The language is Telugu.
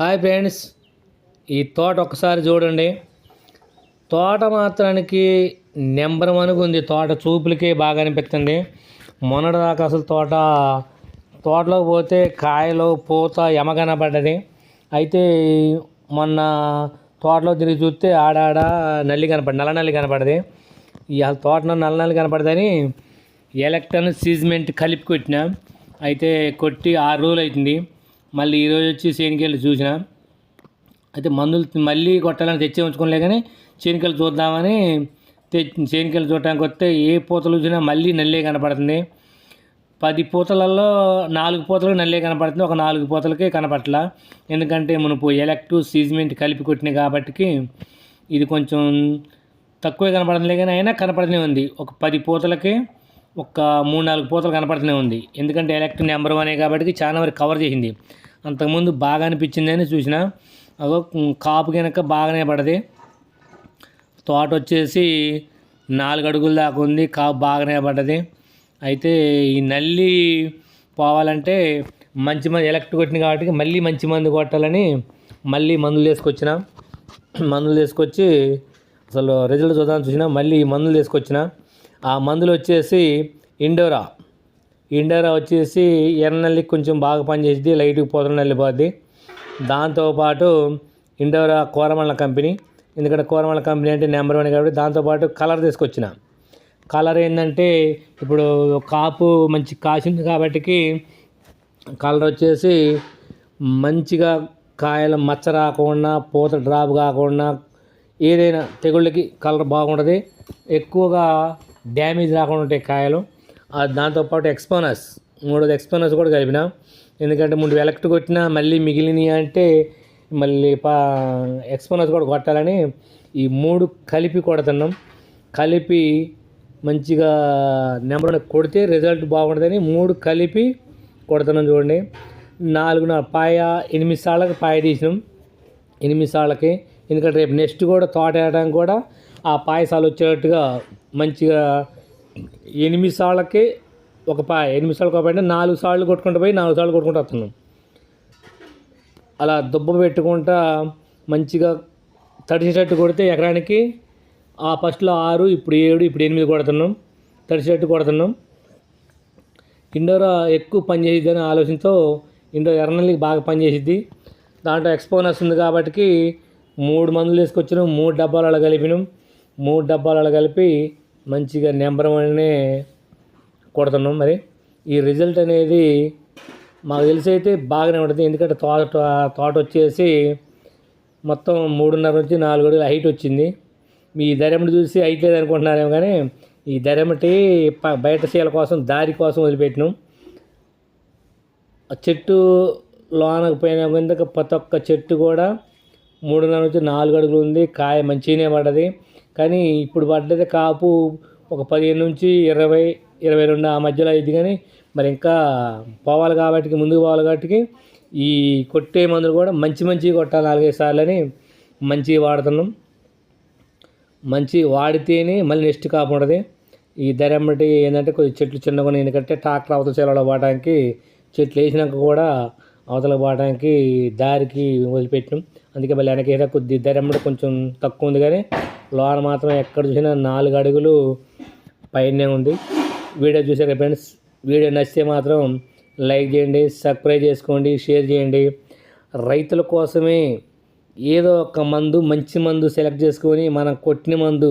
Hi friends. ఈ తోట ఒకసారి చూడండి. తోట మాత్రానికి నెంబర్ వన్గా ఉంది. తోట చూపులకే బాగా అనిపిస్తుంది. మొన్నటిదాకా అసలు తోట తోటలోకి పోతే కాయలు పూత ఎమ కనపడ్డది. అయితే మొన్న తోటలో తిరిగి చూస్తే ఆడాడ నల్లి కనపడి నల్ల నల్లి కనపడది. ఈ తోటలో నల్ల నల్లి కనపడదని ఎలక్ట్రాన్ సీజ్మెంట్ కలిపి కొట్టిన. అయితే కొట్టి ఆరు రోజులు అవుతుంది మళ్ళీ ఈరోజు వచ్చి చేనుకెళ్ళి చూసిన. అయితే మందులు మళ్ళీ కొట్టాలని తెచ్చి ఉంచుకోలే కానీ చేనుకెళ్ళి చూద్దామని తెచ్చి చేనుకెళ్ళి చూడటానికి వస్తే ఏ పూతలు చూసినా మళ్ళీ నల్లే కనపడుతుంది. పది పూతలలో నాలుగు పూతలు నల్లే కనపడుతుంది. ఒక నాలుగు పూతలకే కనపట్ల ఎందుకంటే మునుపు ఎలక్టివ్ సీజ్మెంట్ కలిపి కొట్టినాయి కాబట్టి ఇది కొంచెం తక్కువే కనపడుతుంది కానీ అయినా కనపడుతూనే ఉంది. ఒక పది పూతలకి ఒక మూడు నాలుగు పూతలు కనపడుతూనే ఉంది. ఎందుకంటే ఎలక్ట్రిక్ నెంబర్ వన్ కాబట్టి చాలా వరకు కవర్ చేసింది. అంతకుముందు బాగా అనిపించింది అని చూసిన. అదో కాపు కనుక బాగానే పడది తోట వచ్చేసి నాలుగు అడుగుల దాకా ఉంది కాపు బాగానే పడ్డది. అయితే ఈ నల్లి పోవాలంటే మంచి మంది ఎలక్ట్రిక్ కొట్టింది కాబట్టి మళ్ళీ మంచి మందు కొట్టాలని మళ్ళీ మందులు తీసుకొచ్చిన. మందులు తీసుకొచ్చి అసలు రిజల్ట్ చూద్దామని చూసిన మళ్ళీ మందులు తీసుకొచ్చిన. ఆ మందులు వచ్చేసి ఇండోరా. ఇండోరా వచ్చేసి ఎర్రనల్లి కొంచెం బాగా పనిచేసింది లైట్కి పోతున్న నల్లి పోద్ది దాంతోపాటు ఇండోరా కోరమల్ల కంపెనీ. ఎందుకంటే కోరమల్ల కంపెనీ అంటే నెంబర్ వన్ కాబట్టి దాంతోపాటు కలర్ తీసుకొచ్చిన. కలర్ ఏంటంటే ఇప్పుడు కాపు మంచి కాసింది కాబట్టికి కలర్ వచ్చేసి మంచిగా కాయల మచ్చ రాకుండా పూత డ్రాప్ కాకుండా ఏదైనా తెగుళ్ళకి కలర్ బాగుంటుంది. ఎక్కువగా డ్యామేజ్ రాకుండా ఉంటాయి కాయలు. దాంతోపాటు ఎక్స్పోనస్ మూడోది ఎక్స్పోనస్ కూడా కలిపిన. ఎందుకంటే ముందు ఎలక్ట్ కొట్టినా మళ్ళీ మిగిలినవి అంటే మళ్ళీ పా ఎక్స్పోనస్ కూడా కొట్టాలని ఈ మూడు కలిపి కొడుతున్నాం. కలిపి మంచిగా నెంబర్ కొడితే రిజల్ట్ బాగుంటుందని మూడు కలిపి కొడుతున్నాం చూడండి. నాలుగున పాయ ఎనిమిది సార్లకి పాయ తీసినాం. ఎనిమిది సార్లకి. ఎందుకంటే రేపు నెక్స్ట్ కూడా తోట వేయడానికి కూడా ఆ పాయసాలు వచ్చేటట్టుగా మంచిగా ఎనిమిది సార్లకి ఒక పాయ ఎనిమిది సార్లు కాబట్టి నాలుగు సార్లు కొట్టుకుంటూ పోయి నాలుగు సార్లు కొట్టుకుంటూ వస్తున్నాం. అలా దుబ్బ పెట్టుకుంటా మంచిగా తడిసేటట్టు కొడితే ఎకరానికి ఆ ఫస్ట్లో ఆరు ఇప్పుడు ఏడు ఇప్పుడు ఎనిమిది కొడుతున్నాం. తడిసేటట్టు కొడుతున్నాం. ఇండోరా ఎక్కువ పనిచేసిద్ది అనే ఆలోచనతో ఇండోర్ ఎర్రనల్లికి బాగా పనిచేసిద్ది దాంట్లో ఎక్స్పోనస్ ఉంది కాబట్టి మూడు మందులు వేసుకొచ్చినాం మూడు డబ్బాలలో కలిపినాం. మూడు డబ్బాలలో కలిపి మంచిగా నెంబర్ వన్నే కొడుతున్నాం మరి. ఈ రిజల్ట్ అనేది మాకు తెలిసి అయితే బాగానే ఉంటుంది. ఎందుకంటే తోట తోట వచ్చేసి మొత్తం మూడున్నర నుంచి నాలుగు అడుగుల హైట్ వచ్చింది. మీ ధరమటి చూసి అయితే అనుకుంటున్నారేమో కానీ ఈ ధరమటి బయట సీల కోసం దారి కోసం వదిలిపెట్టినాం. ఆ చెట్టు లోనకు పోయిన కిందకి ప్రతి ఒక్క చెట్టు కూడా మూడున్నర నుంచి నాలుగు అడుగులు ఉంది. కాయ మంచిగానే పడ్డది. కానీ ఇప్పుడు పడ్డది కాపు ఒక పదిహేను నుంచి ఇరవై ఇరవై రెండు ఆ మధ్యలో అయింది కానీ మరి ఇంకా పోవాలి కాబట్టి ముందుకు పోవాలి కాబట్టి ఈ కొట్టే మందులు కూడా మంచి మంచి కొట్టాలి నాలుగైదు సార్లు అని మంచి వాడుతున్నాం. మంచి వాడితేనే మళ్ళీ నెక్స్ట్ కాపు ఉండదు ఈ దరెమ్మటి ఏంటంటే కొద్ది చెట్లు చిన్నగా ఎందుకంటే ట్రాక్టర్ అవతల చేలలో పోవడానికి చెట్లు వేసినాక కూడా అవతల పోవడానికి దారికి వదిలిపెట్టినాం. అందుకే మళ్ళీ వెనక కొద్ది ధరమ్మటి కొంచెం తక్కువ ఉంది కానీ లోన మాత్రం ఎక్కడ చూసినా నాలుగు అడుగులు పైనే ఉంది. వీడియో చూసారు ఫ్రెండ్స్? వీడియో నచ్చితే మాత్రం లైక్ చేయండి సబ్స్క్రైబ్ చేసుకోండి షేర్ చేయండి. రైతుల కోసమే ఏదో ఒక మందు మంచి మందు సెలెక్ట్ చేసుకొని మనం కొట్టిన మందు